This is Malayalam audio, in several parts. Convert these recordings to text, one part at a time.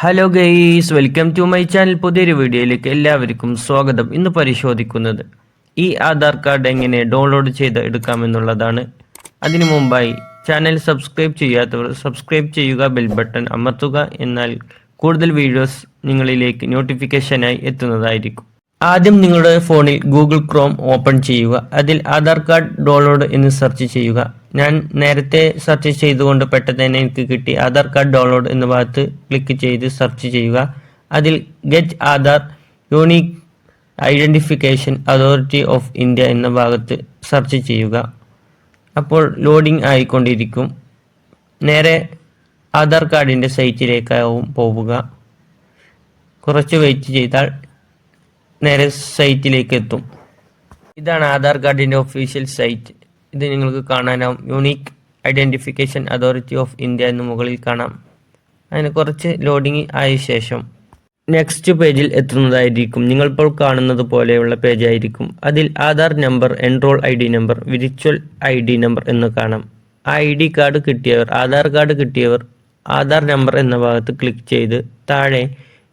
Hello guys welcome to my channel പുതിയൊരു വീഡിയോയിലേക്ക് എല്ലാവർക്കും സ്വാഗതം. ഇന്ന് പരിശോധിക്കുന്നത് ഈ ആധാർ കാർഡ് എങ്ങനെ ഡൗൺലോഡ് ചെയ്ത് എടുക്കാമെന്നുള്ളതാണ്. അതിനു മുമ്പായി ചാനൽ സബ്സ്ക്രൈബ് ചെയ്യാത്തവർ സബ്സ്ക്രൈബ് ചെയ്യുക ബെൽ ബട്ടൺ അമർത്തുക എന്നാൽ കൂടുതൽ വീഡിയോസ് നിങ്ങളിലേക്ക് നോട്ടിഫിക്കേഷനായി എത്തുന്നതായിരിക്കും. ആദ്യം നിങ്ങളുടെ ഫോണിൽ ഗൂഗിൾ ക്രോം ഓപ്പൺ ചെയ്യുക. അതിൽ ആധാർ കാർഡ് ഡൗൺലോഡ് എന്ന് സെർച്ച് ചെയ്യുക. ഞാൻ നേരത്തെ സെർച്ച് ചെയ്തുകൊണ്ട് പെട്ടെന്ന് തന്നെ എനിക്ക് കിട്ടി ആധാർ കാർഡ് ഡൗൺലോഡ് എന്ന ഭാഗത്ത് ക്ലിക്ക് ചെയ്ത് സെർച്ച് ചെയ്യുക. അതിൽ get Aadhaar unique identification authority of India എന്ന ഭാഗത്ത് സെർച്ച് ചെയ്യുക. അപ്പോൾ ലോഡിംഗ് ആയിക്കൊണ്ടിരിക്കും. നേരെ ആധാർ കാർഡിന്റെ സൈറ്റിലേക്കാവും പോവുക. കുറച്ച് വെയിറ്റ് ചെയ്താൽ നേരെ സൈറ്റിലേക്ക് എത്തും ഇതാണ് ആധാർ കാർഡിന്റെ ഒഫീഷ്യൽ സൈറ്റ് ഇത് നിങ്ങൾക്ക് കാണാനാവും. Unique identification authority of India എന്ന് മുകളിൽ കാണാം. അതിന് കുറച്ച് ലോഡിംഗ് ആയ ശേഷം നെക്സ്റ്റ് പേജിൽ എത്തുന്നതായിരിക്കും. നിങ്ങളിപ്പോൾ കാണുന്നത് പോലെയുള്ള പേജായിരിക്കും അതിൽ Aadhaar number enrol I D number virtual I D number എന്ന് കാണാം. ഐ ഡി കാർഡ് കിട്ടിയവർ ആധാർ കാർഡ് കിട്ടിയവർ ആധാർ നമ്പർ എന്ന ഭാഗത്ത് ക്ലിക്ക് ചെയ്ത് താഴെ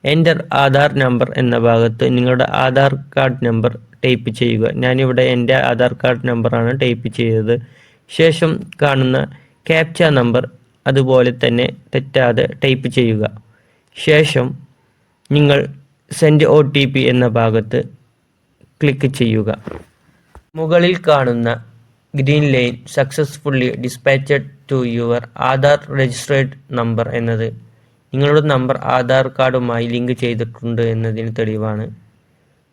എന്റർ ആധാർ നമ്പർ എന്ന ഭാഗത്ത് നിങ്ങളുടെ ആധാർ കാർഡ് നമ്പർ ടൈപ്പ് ചെയ്യുക. ഞാനിവിടെ എന്റെ ആധാർ കാർഡ് നമ്പറാണ് ടൈപ്പ് ചെയ്തത്. ശേഷം കാണുന്ന ക്യാപ്ച നമ്പർ അതുപോലെ തന്നെ തെറ്റാതെ ടൈപ്പ് ചെയ്യുക. ശേഷം നിങ്ങൾ സെൻഡ് ഒ ടി പി എന്ന ഭാഗത്ത് ക്ലിക്ക് ചെയ്യുക. മുകളിൽ കാണുന്ന green line successfully dispatched to your Aadhaar registered number എന്നത് നിങ്ങളുടെ നമ്പർ ആധാർ കാർഡുമായി ലിങ്ക് ചെയ്തിട്ടുണ്ട് എന്നതിന് തെളിവാണ്.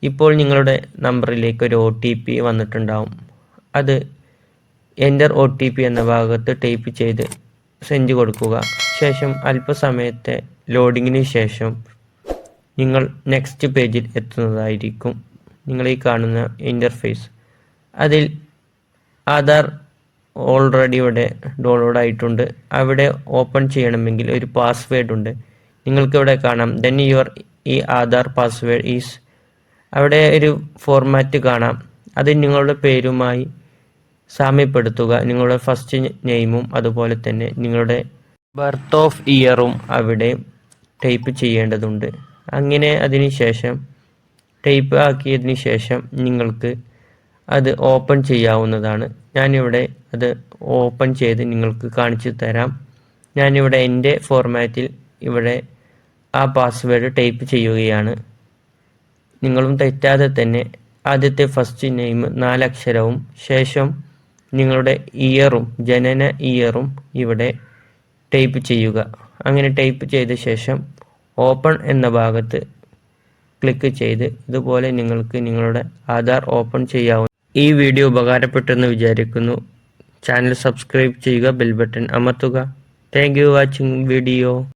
ഇപ്പോൾ നിങ്ങളുടെ നമ്പറിലേക്ക് ഒരു ഒ ടി പി വന്നിട്ടുണ്ടാവും. അത് എന്റർ ഒ ടി പി എന്ന ഭാഗത്ത് ടൈപ്പ് ചെയ്ത് സെൻഡ് കൊടുക്കുക. ശേഷം അല്പസമയത്തെ ലോഡിങ്ങിന് ശേഷം നിങ്ങൾ നെക്സ്റ്റ് പേജിൽ എത്തുന്നതായിരിക്കും. നിങ്ങൾ ഈ കാണുന്ന ഇന്റർഫേസ് അതിൽ ആധാർ ഓൾറെഡി ഇവിടെ ഡൗൺലോഡ് ആയിട്ടുണ്ട്. അവിടെ ഓപ്പൺ ചെയ്യണമെങ്കിൽ ഒരു പാസ്വേഡ് ഉണ്ട്. നിങ്ങൾക്ക് ഇവിടെ കാണാം. ദെൻ യുവർ ഈ ആധാർ പാസ്വേഡ് ഈസ് അവിടെ ഒരു ഫോർമാറ്റ് കാണാം. അത് നിങ്ങളുടെ പേരുമായി സാമ്യപ്പെടുത്തുക. നിങ്ങളുടെ ഫസ്റ്റ് നെയിമും അതുപോലെ തന്നെ നിങ്ങളുടെ ബർത്ത് ഓഫ് ഇയറും അവിടെ ടൈപ്പ് ചെയ്യേണ്ടതുണ്ട്. അങ്ങനെ അതിന് ശേഷം ടൈപ്പ് ആക്കിയതിന് ശേഷം നിങ്ങൾക്ക് അത് ഓപ്പൺ ചെയ്യാവുന്നതാണ്. ഞാനിവിടെ അത് ഓപ്പൺ ചെയ്ത് നിങ്ങൾക്ക് കാണിച്ചു തരാം. ഞാനിവിടെ എന്റെ ഫോർമാറ്റിൽ ഇവിടെ ആ പാസ്വേഡ് ടൈപ്പ് ചെയ്യുകയാണ്. നിങ്ങളും തെറ്റാതെ തന്നെ ആദ്യത്തെ ഫസ്റ്റ് നെയിം നാലക്ഷരവും ശേഷം നിങ്ങളുടെ ഇയറും ജനന ഇയറും ഇവിടെ ടൈപ്പ് ചെയ്യുക. അങ്ങനെ ടൈപ്പ് ചെയ്ത ശേഷം ഓപ്പൺ എന്ന ഭാഗത്ത് ക്ലിക്ക് ചെയ്ത് ഇതുപോലെ നിങ്ങൾക്ക് നിങ്ങളുടെ ആധാർ ഓപ്പൺ ചെയ്യാവുന്ന ഈ വീഡിയോ ഉപകാരപ്പെട്ടെന്ന് വിചാരിക്കുന്നു. ചാനൽ സബ്സ്ക്രൈബ് ചെയ്യുക ബെൽ ബട്ടൺ അമർത്തുക. Thank you watching video